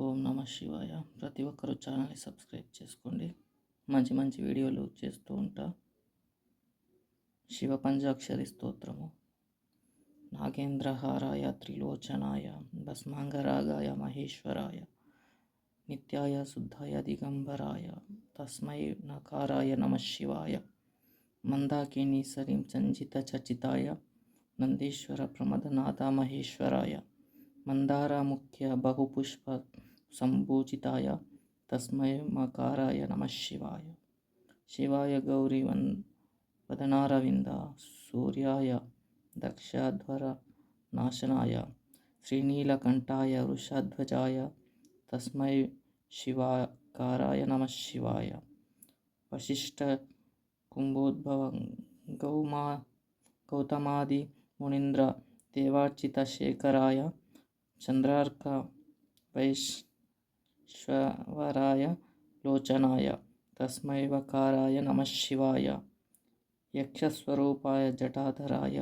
ఓం నమ శివాయ. ప్రతి ఒక్కరూ ఛానల్ని సబ్స్క్రైబ్ చేసుకోండి. మంచి మంచి వీడియోలు చేస్తూ ఉంటా. శివ పంచాక్షరి స్తోత్రము. నాగేంద్రహారాయ త్రిలోచనాయ భస్మాంగరాగాయ మహేశ్వరాయ నిత్యాయ శుద్ధాయ దిగంబరాయ తస్మై నకారాయ నమ శివాయ మందాకిని సరిం సంజిత చచితాయ నందీశ్వర ప్రమదనాథ మహేశ్వరాయ మందార ముఖ్య బహుపుష్ప ಸಂಭೂಜಿತಾಯ ತಸ್ಮೈ ಮಕಾರಾಯ ನಮಃ ಶಿವಾಯ. ಶಿವಾಯ ಗೌರಿ ವನ್ ವದನಾರವಿಂದ ಸೂರ್ಯಾಯ ದಕ್ಷಾಧ್ವರ ನಾಶನಾಯ. ಶ್ರೀನೀಲಕಂಠಾಯ ವೃಷಧ್ವಜಾಯ ತಸ್ಮೈ ಶಿವಾಕಾರಾಯ ನಮಃ ಶಿವಾಯ. ವಶಿಷ್ಠ ಕುಂಭೋದ್ಭವ ಗೌಮಾ ಗೌತಮಾದಿ ಮುನೀಂದ್ರ, ದೇವಾರ್ಚಿತ ಶೇಖರಾಯ, ಚಂದ್ರಾರ್ಕ ವೈಶ್ ಶ್ವರಾಯ ಲೋಚನಾಯ ತಸ್ಮೈವಕಾರಾಯ ನಮಃ ಶಿವಾಯ ಯಕ್ಷಸ್ವರೂಪಾಯ ಜಟಾಧರಾಯ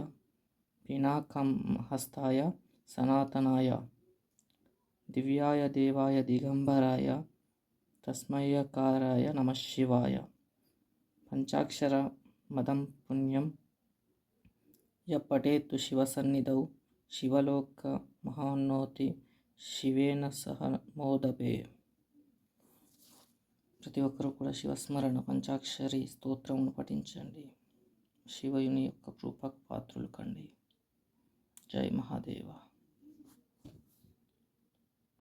ಪಿನಾಕಂ ಹಸ್ತಾಯ ಸನಾತನಾಯ ದಿವ್ಯಾಯ ದೇವಾಯ ದಿಗಂಬರಾಯ ತಸ್ಮಯ್ಯಕಾರಾಯ ನಮಃ ಶಿವಾಯ ಪಂಚಾಕ್ಷರ ಮದಂ ಪುಣ್ಯಂ ಯ ಪಠೇತು ಶಿವಸನ್ನಿಧೌ ಶಿವಲೋಕ ಮಹಾನ್ನೋತಿ ಶಿವೇನ ಸಹ ಮೋದಭೆ. ప్రతి ఒక్కరూ కూడా శివస్మరణ పంచాక్షరి స్తోత్రమును పఠించండి. శివయుని యొక్క కృపకు పాత్రులు కండి. జై మహాదేవ.